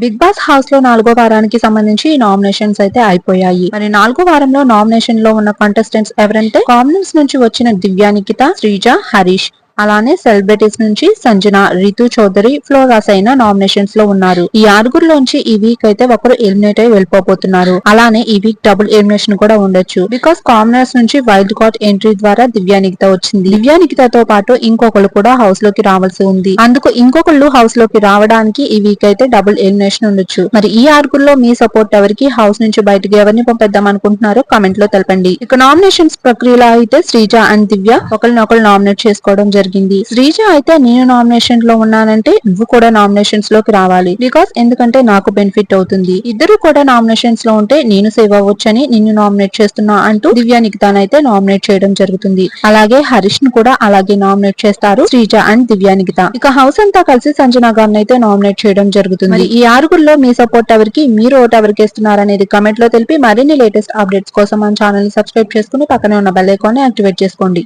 Big boss హౌస్లో నాలుగో వారానికి సంబంధించి నామినేషన్స్ అయితే అయిపోయాయి. మరి నాలుగో వారంలో నామినేషన్లో ఉన్న కంటెస్టెంట్స్ ఎవరంటే కామనర్స్ నుంచి వచ్చిన దివ్యానికిత శ్రీజ హరీష్. అలానే సెలబ్రిటీస్ నుంచి సంజన రితు చౌదరి ఫ్లోరాస్ అయిన నామినేషన్స్లో ఉన్నారు. ఈ ఆరుగురులోంచి ఈ వీక్ అయితే ఒకరు ఎలిమినేట్ అయి వెళ్ళిపోతున్నారు అలానే ఈ వీక్ డబుల్ ఎలిమినేషన్ కూడా ఉండొచ్చు. బికాస్ కామనర్స్ నుంచి వైల్డ్ కార్డ్ ఎంట్రీ ద్వారా దివ్యా నిఖిత వచ్చింది. దివ్యా నిఖితతో పాటు ఇంకొకరు కూడా హౌస్లోకి రావాల్సి ఉంది. అందుకు ఇంకొకళ్ళు హౌస్లోకి రావడానికి ఈ వీక్ అయితే డబుల్ ఎలిమినేషన్ ఉండొచ్చు. మరి ఈ ఆరుగురులో మీ సపోర్ట్ ఎవరికి? హౌస్ నుంచి బయటకి ఎవరిని పంపేద్దాం అనుకుంటున్నారో కమెంట్లో తెలపండి. ఇక నామినేషన్స్ ప్రక్రియలో అయితే శ్రీజ అండ్ దివ్య ఒకరినొకరు నామినేట్ చేసుకోవడం జరిగింది. శ్రీజ అయితే నేను నామినేషన్లో ఉన్నానంటే నువ్వు కూడా నామినేషన్స్లోకి రావాలి. బికాస్ ఎందుకంటే నాకు బెనిఫిట్ అవుతుంది. ఇద్దరు కూడా నామినేషన్స్లో ఉంటే నేను సేవ్ అవ్వచ్చని నిన్ను నామినేట్ చేస్తున్నా అంటూ దివ్య అయితే నామినేట్ చేయడం జరుగుతుంది. అలాగే హరీష్ను కూడా అలాగే నామినేట్ చేస్తారు శ్రీజ అండ్ దివ్య నిగిత ఇక హౌస్ అంతా కలిసి సంజనా గారిని అయితే నామినేట్ చేయడం జరుగుతుంది. ఈ ఆరుగురులో మీ సపోర్ట్ ఎవరికి మీరు ఓట్ ఎవరికి ఇస్తున్నారు అనేది కమెంట్లో తెలిపి మరిన్ని లేటెస్ట్ అప్డేట్స్ కోసం మన ఛానల్ని సబ్స్క్రైబ్ చేసుకుని పక్కనే ఉన్న బెల్ ఐకాన్ యాక్టివేట్ చేసుకోండి.